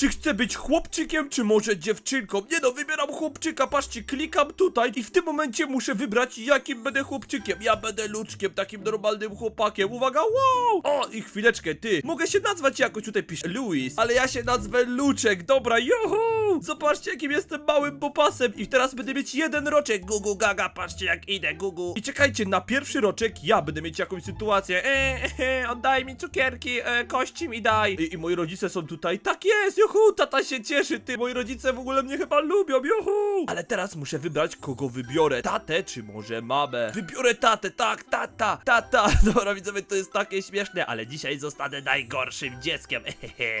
Czy chcę być chłopczykiem, czy może dziewczynką? Nie no, wybieram chłopczyka, patrzcie, klikam tutaj i w tym momencie muszę wybrać, jakim będę chłopczykiem. Ja będę luczkiem, takim normalnym chłopakiem. Uwaga, wow! O, i chwileczkę, ty. Mogę się nazwać jakoś, tutaj pisze Louis, ale ja się nazwę Luczek, dobra, juhu! Zobaczcie, jakim jestem małym popasem i teraz będę mieć jeden roczek. Gugu gaga, patrzcie jak idę, gugu. I czekajcie, na pierwszy roczek ja będę mieć jakąś sytuację. Eee, e, oddaj mi cukierki, e, kości mi daj. I, I moi rodzice są tutaj. Tak jest, juhu, tata się cieszy, ty. Moi rodzice w ogóle mnie chyba lubią, juhu. Ale teraz muszę wybrać, kogo wybiorę. Tatę, czy może mamę? Wybiorę tatę, tak, tata, tata. Dobra, widzowie, to jest takie śmieszne, ale dzisiaj zostanę najgorszym dzieckiem.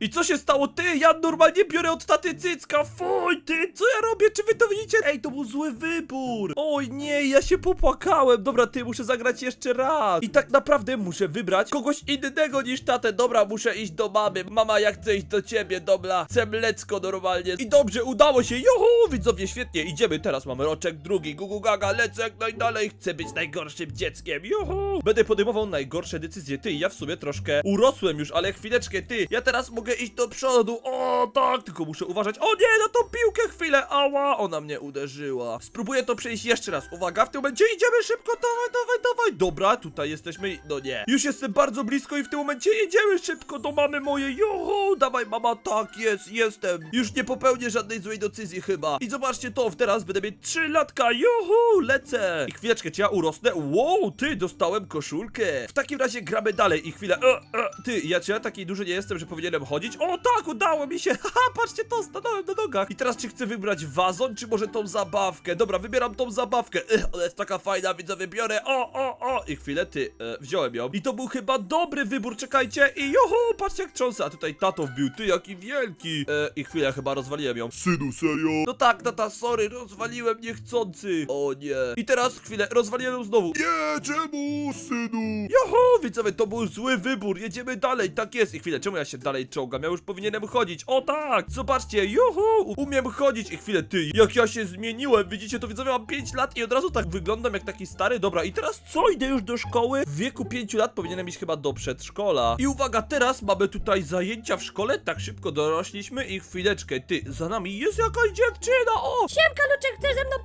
I co się stało, ty? Ja normalnie biorę od taty cycka. Fuj, ty, co ja robię? Czy wy to widzicie? Ej, to był zły wybór. Oj, nie, ja się popłakałem. Dobra, ty, muszę zagrać jeszcze raz. I tak naprawdę muszę wybrać kogoś innego niż tatę. Dobra, muszę iść do mamy. Mama, jak chcę iść do ciebie, dobra. Chcę mlecko normalnie. I dobrze, udało się. Juhu, widzowie, świetnie. Idziemy, teraz mamy roczek drugi. Gugu gaga, lecę jak najdalej. Chcę być najgorszym dzieckiem. Juhu. Będę podejmował najgorsze decyzje. Ty, ja w sumie troszkę urosłem już, ale chwileczkę, ty. Ja teraz mogę iść do przodu. O, tak, tylko muszę uważać. O nie, na tą piłkę chwilę. Ała, ona mnie uderzyła. Spróbuję to przejść jeszcze raz. Uwaga, w tym momencie idziemy szybko. Dawaj, dawaj, dawaj. Dobra, tutaj jesteśmy. No nie. Już jestem bardzo blisko i w tym momencie jedziemy szybko do mamy mojej. Juhu, dawaj, mama, tak jest, jestem. Już nie popełnię żadnej złej decyzji chyba. I zobaczcie to, teraz będę mieć 3 latka. Juhu, lecę. I chwileczkę, czy ja urosnę? Wow, ty, dostałem koszulkę. W takim razie gramy dalej i chwilę. E, e, ty, ja czy ja taki duży nie jestem, że powinienem chodzić? O tak, udało mi się. Haha, patrzcie to, stanąłem na nogach. I teraz czy chcę wybrać wazon, czy może tą zabawkę? Dobra, wybieram tą zabawkę. Ech, ona jest taka fajna, widzę, wybiorę. O, o, o. I chwilę, ty, e, wziąłem ją. I to był chyba dobry wybór, czekajcie. I juhu, patrzcie jak trząsę. A tutaj tato wbił, ty jaki wielki. E, I chwilę, chyba rozwaliłem ją. Synu, serio? No tak, tata, sorry, rozwaliłem niechcący. O nie. I teraz chwilę, rozwaliłem ją znowu. Nie, czemu, synu? Juhu, widzowie, to był zły wybór, jedziemy dalej, tak jest. I chwilę, czemu ja się dalej czołgam? Ja już powinienem chodzić. O tak, zobaczcie, juhu, umiem chodzić. I chwilę, ty, jak ja się zmieniłem, widzicie, to widzowie, mam 5 lat i od razu tak wyglądam jak taki stary. Dobra, i teraz co, idę już do szkoły? W wieku 5 lat powinienem iść chyba do przedszkola. I uwaga, teraz mamy tutaj zajęcia w szkole, tak szybko dorośliśmy i chwileczkę, ty, za nami jest jakaś dziewczyna, o! Siemka, Luczek, chcesz ze mną?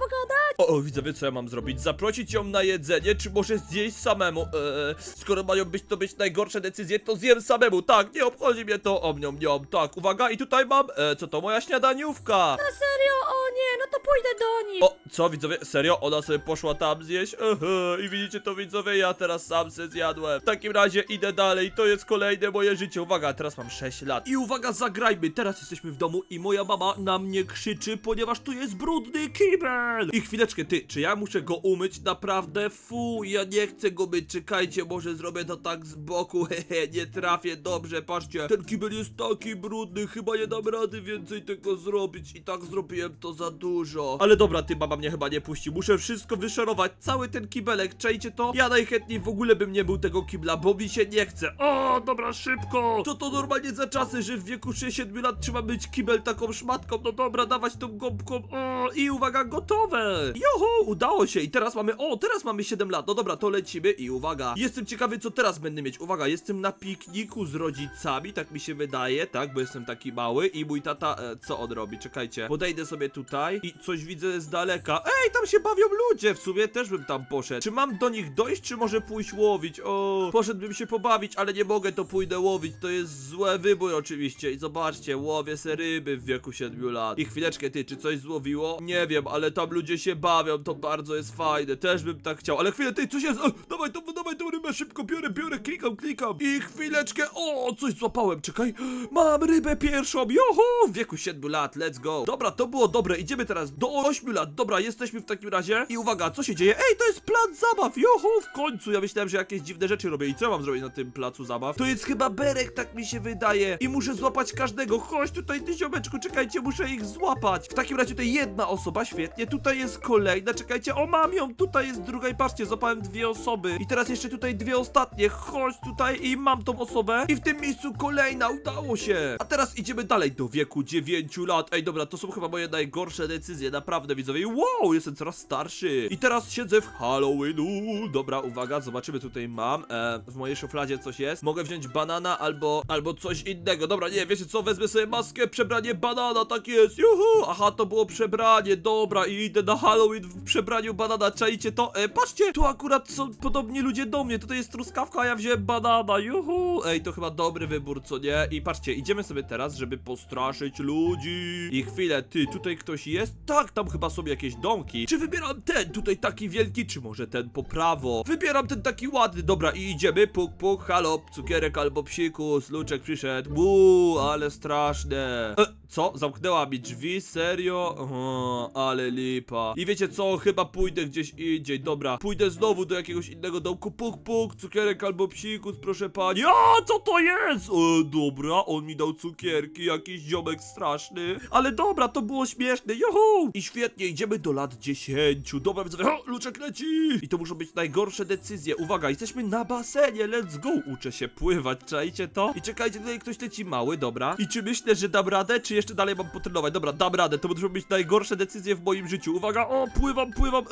O, widzowie, co ja mam zrobić? Zaprosić ją na jedzenie, czy może zjeść samemu? Eee, skoro mają być to być najgorsze decyzje, to zjem samemu, tak, nie obchodzi mnie to, o mnią, mnią, tak, uwaga, i tutaj mam, e, co to, moja śniadaniówka. Na serio? O nie, no to pójdę do nich. O, co widzowie, serio? Ona sobie poszła tam zjeść? Ehe, I widzicie to widzowie, ja teraz sam se zjadłem. W takim razie idę dalej, to jest kolejne moje życie. Uwaga, teraz mam 6 lat. I uwaga, zagrajmy, teraz jesteśmy w domu i moja mama na mnie krzyczy, ponieważ tu jest brudny kibel. I chwileczkę, ty, czy ja muszę go umyć? Naprawdę? Fu, ja nie chcę go myć, czekajcie, może zrobię to tak z boku, hehe, nie trafię, dobrze, patrzcie. Ten kibel jest taki brudny, chyba nie dam rady więcej tego zrobić i tak zrobiłem to za dużo. Ale dobra, ty mama mnie chyba nie puści, muszę wszystko wyszorować, cały ten kibelek, czajcie to? Ja najchętniej w ogóle bym nie był tego kibla, bo mi się nie chce. O, dobra, szybko! Co to normalnie za czasy, że w wieku 6-7 lat trzeba być kibel taką szmatką? No dobra, dawać tą gąbką, o, i uwaga, gotowe! Joho, udało się. I teraz mamy, o, teraz mamy 7 lat, no dobra, to lecimy i uwaga, jestem ciekawy co teraz będę mieć, uwaga, jestem na pikniku z rodzicami, tak mi się wydaje, tak, bo jestem taki mały i mój tata, e, co on robi, czekajcie, podejdę sobie tutaj i coś widzę z daleka, ej, tam się bawią ludzie, w sumie też bym tam poszedł, czy mam do nich dojść, czy może pójść łowić, o, poszedłbym się pobawić, ale nie mogę, to pójdę łowić, to jest zły wybór oczywiście. I zobaczcie, łowię se ryby w wieku 7 lat. I chwileczkę, ty, czy coś złowiło? Nie wiem, ale tam ludzie się bawią, to bardzo jest fajne, też bym tak chciał, ale chwilę, ty, coś jest, o, dawaj, to, dawaj tą rybę, szybko biorę, biorę, klikam, klikam. I chwileczkę, o, coś złapałem, czekaj, mam rybę pierwszą, joho, w wieku 7 lat, let's go, dobra, to było dobre, idziemy teraz do 8 lat, dobra, jesteśmy w takim razie. I uwaga, co się dzieje, ej, to jest plac zabaw, joho, w końcu, ja myślałem, że jakieś dziwne rzeczy robię. I co mam zrobić na tym placu zabaw? To jest chyba berek, tak mi się wydaje. I muszę złapać każdego, chodź tutaj, ty ziomeczku, czekajcie, muszę ich złapać, w takim razie tutaj jedna osoba, świetnie, tutaj jest kolejna, czekajcie, o mam ją, tutaj jest druga i patrzcie, złapałem dwie osoby i teraz jeszcze tutaj dwie ostatnie. Chodź tutaj i mam tą osobę. I w tym miejscu kolejna, udało się. A teraz idziemy dalej do wieku 9 lat. Ej, dobra, to są chyba moje najgorsze decyzje, naprawdę widzowie. Wow, jestem coraz starszy. I teraz siedzę w Halloweenu. Dobra, uwaga, zobaczymy tutaj mam. E, w mojej szufladzie coś jest. Mogę wziąć banana albo, albo coś innego. Dobra, nie, wiecie co, wezmę sobie maskę, przebranie banana, tak jest. Juhu! Aha, to było przebranie, dobra, i idę na Halloween w przebraniu banana. Czajcie to? E, patrzcie, tu akurat są podobni ludzie do mnie. Tutaj jest truskawka, a ja wziąłem banana. Juhu! Ej, to chyba dobry wybór, co nie? I patrzcie, idziemy sobie teraz, żeby postraszyć ludzi. I chwilę, ty, tutaj ktoś jest? Tak, tam chyba są jakieś domki. Czy wybieram ten tutaj taki wielki, czy może ten po prawo? Wybieram ten taki ładny, dobra, i idziemy. Puk, puk, halo, cukierek albo psikus, luczek przyszedł. Buu, ale straszne. E, co? Zamknęła mi drzwi? Serio? Aha, ale lipa. I wiecie co? Chyba pójdę gdzieś indziej. Dobra, pójdę znowu do jakiegoś innego domku. Puk, puk, cukierek albo psikus, proszę pani. A, co to jest? E, dobra, on mi dał cukierki, jakiś ziomek straszny. Ale dobra, to było śmieszne, juhu! I świetnie, idziemy do lat 10. Dobra, widzowie, o, luczek leci! I to muszą być najgorsze decyzje. Uwaga, jesteśmy na basenie, let's go! Uczę się pływać, czajcie to? I czekajcie, tutaj ktoś leci mały, dobra. I czy myślę, że dam radę, czy jeszcze dalej mam potrenować? Dobra, dam radę, to muszą być najgorsze decyzje w moim życiu. Uwaga, o, pływam, pływam. e,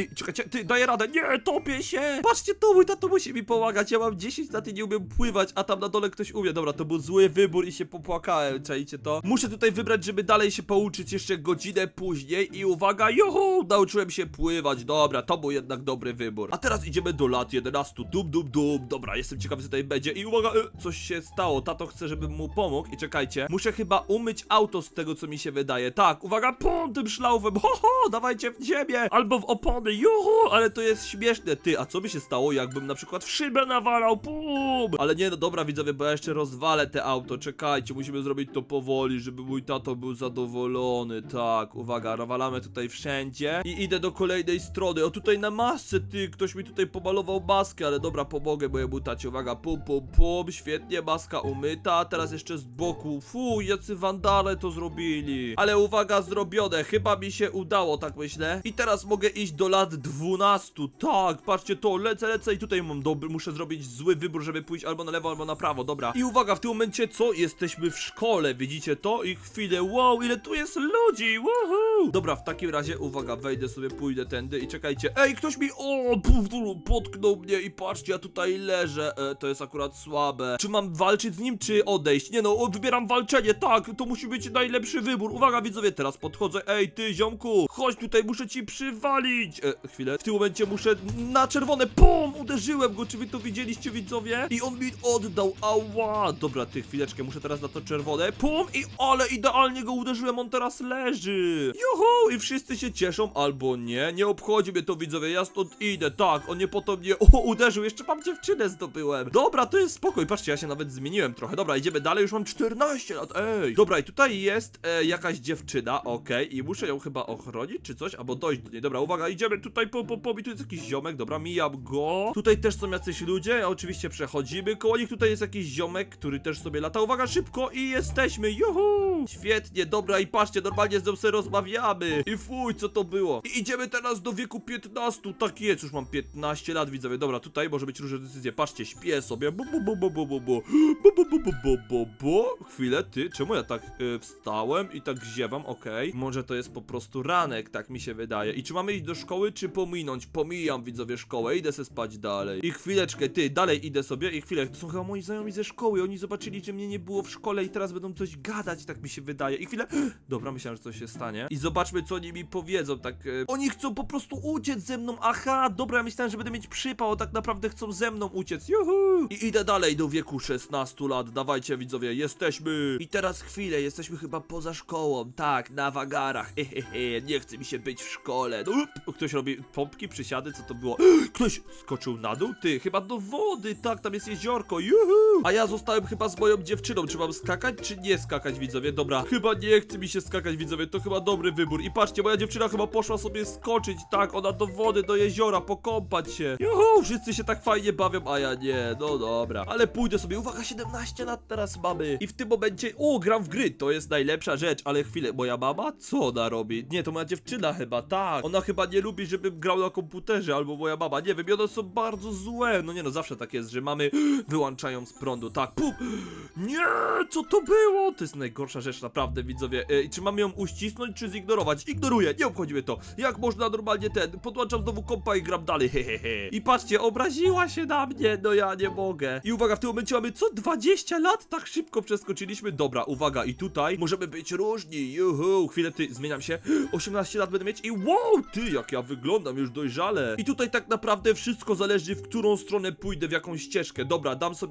I czekajcie, ty, daję radę. Nie, topię się! Patrzcie, to mój tato musi mi pomagać. Ja mam 10 lat i nie umiem pływać, a tam na dole ktoś umie. Dobra, to był zły wybór i się popłakałem, czajcie to? Muszę tutaj wybrać, żeby dalej się pouczyć jeszcze godzinę później i uwaga, juhu, nauczyłem się pływać. Dobra, to był jednak dobry wybór. A teraz idziemy do lat 11. Dum, dum, dum. Dobra, jestem ciekawy, co tutaj będzie. I uwaga, e, coś się stało. Tato chce, żebym mu pomógł. I czekajcie, muszę chyba umyć auto z tego, co mi się wydaje. Tak, uwaga, pum, tym szlaufem. Ho, ho, dawajcie w ziemię. Albo w opony, juhu, ale to jest śmieszne. Ty, a co by się stało, jakbym na przykład w szybę nawalał, pum. Ale nie, no dobra, widzowie, bo ja jeszcze rozwalę te auto. Czekajcie, musimy zrobić to powoli, żeby mój tato był zadowolony. Tak, uwaga, nawalamy tutaj wszędzie. I idę do kolejnej strony. O, tutaj na masce, ty, ktoś mi tutaj pomalował maskę, ale dobra, pomogę mojemu tacie. Uwaga, pum, pum, pum, świetnie, maska umyta. Teraz jeszcze z boku. Fu, jacy wandale to zrobili. Ale uwaga, zrobione. Chyba mi się udało, tak myślę. I teraz mogę iść do lat 12. Tak, patrzcie to, lecę, lecę i tutaj mam dobry, muszę zrobić zły wybór, żeby pójść albo na lewo, albo na prawo, dobra. I uwaga, w tym momencie co? Jesteśmy w szkole, widzicie to? I chwilę, wow, ile tu jest ludzi, woohoo! Dobra, w takim razie, uwaga, wejdę sobie, pójdę tędy i czekajcie. Ej, ktoś mi, o, potknął mnie i patrzcie, ja tutaj leżę. E, to jest akurat słabe. Czy mam walczyć z nim, czy odejść? Nie no, wybieram walczenie, tak, to musi być najlepszy wybór. Uwaga, widzowie, teraz podchodzę. Ej, ty, ziomku, chodź tutaj, muszę ci przywalić. E, chwilę, w tym momencie muszę na czerwone, pum, uderzyłem go, czy wy to widzieliście, widzowie? I on mi oddał, ała. Dobra, ty, chwileczkę, muszę teraz na to czerwone, pum, i ale idealnie go uderzyłem, on teraz leży. Juhu, i wszyscy się cieszą, albo nie, nie obchodzi mnie to, widzowie, ja stąd idę, tak, on nie po to mnie, o, uderzył, jeszcze mam dziewczynę zdobyłem. Dobra, to jest spokój, patrzcie, ja się nawet zmieniłem trochę, dobra, idziemy dalej, już mam 14 lat, ej. Dobra, i tutaj jest e, jakaś dziewczyna, okej, i muszę ją chyba ochronić, czy coś, albo dojść do niej, dobra, uwaga, idziemy tutaj, po, po, po, i tu jest jakiś ziomek, dobra, mijam go. Tutaj też są jacyś ludzie, oczywiście przechodzimy koło nich, tutaj jest jakiś ziomek, który też sobie lata, uwaga, szybko i jesteśmy, juhu! Świetnie, dobra, i patrzcie, normalnie z nią sobie rozmawiamy. I fuj, co to było? I idziemy teraz do wieku 15, tak jest, już mam 15 lat, widzowie, dobra, tutaj może być różne decyzje, patrzcie, śpię sobie, bu, bu, bu, bu, bu, bu, bu, bu, bu, bu, bu, bu, bu, bu. Chwilę, ty, czemu ja tak y, wstałem i tak ziewam, okej, może to jest po prostu ranek, tak mi się wydaje. I czy mamy iść do szkoły, czy pominąć? Pomijam, widzowie, szkołę, idę se spać dalej. I chwileczkę, ty, dalej idę sobie i chwilę, to są chyba moi znajomi ze szkoły, oni zobaczyli, że mnie nie było w szkole i teraz będą coś gadać, tak mi się wydaje. I chwilę, dobra, myślałem, że coś się stanie. I zobaczmy, co oni mi powiedzą, tak, e... oni chcą po prostu uciec ze mną, aha, dobra, ja myślałem, że będę mieć przypał, a tak naprawdę chcą ze mną uciec, juhu! I idę dalej do wieku 16 lat, dawajcie, widzowie, jesteśmy! I teraz chwilę, jesteśmy chyba poza szkołą, tak, na wagarach, hehehe, nie chce mi się być w szkole. No, up, ktoś robi pompki, przysiady, co to było? Ktoś skoczył na dół? Ty, chyba do wody, tak, tam jest jeziorko, juhu! A ja zostałem chyba z moją dziewczyną, czy mam skakać, czy nie skakać, widzowie? Dobra, dobra. Chyba nie chce mi się skakać, widzowie, to chyba dobry wybór. I patrzcie, moja dziewczyna chyba poszła sobie skoczyć, tak, ona do wody, do jeziora, pokąpać się. Juhu, wszyscy się tak fajnie bawią, a ja nie, no dobra. Ale pójdę sobie, uwaga, 17 lat teraz mamy. I w tym momencie, o, gram w gry, to jest najlepsza rzecz, ale chwilę, moja mama? Co ona robi? Nie, to moja dziewczyna chyba, tak. Ona chyba nie lubi, żebym grał na komputerze, albo moja mama, nie wiem, i one są bardzo złe. No nie no, zawsze tak jest, że mamy wyłączają z prądu, tak, pum. Nie, co to było? To jest najgorsza rzecz, naprawdę, widzowie. E, czy mamy ją uścisnąć, czy zignorować? Ignoruję, nie obchodzi mnie to. Jak można normalnie ten, podłączam znowu kompa i gram dalej, hehehe. I patrzcie, obraziła się na mnie, no ja nie mogę. I uwaga, w tym momencie mamy co, 20 lat? Tak szybko przeskoczyliśmy. Dobra, uwaga, i tutaj możemy być różni, juhu. Chwilę, ty, zmieniam się. 18 lat będę mieć i wow, ty, jak ja wyglądam już dojrzale. I tutaj tak naprawdę wszystko zależy, w którą stronę pójdę, w jaką ścieżkę. Dobra, dam sobie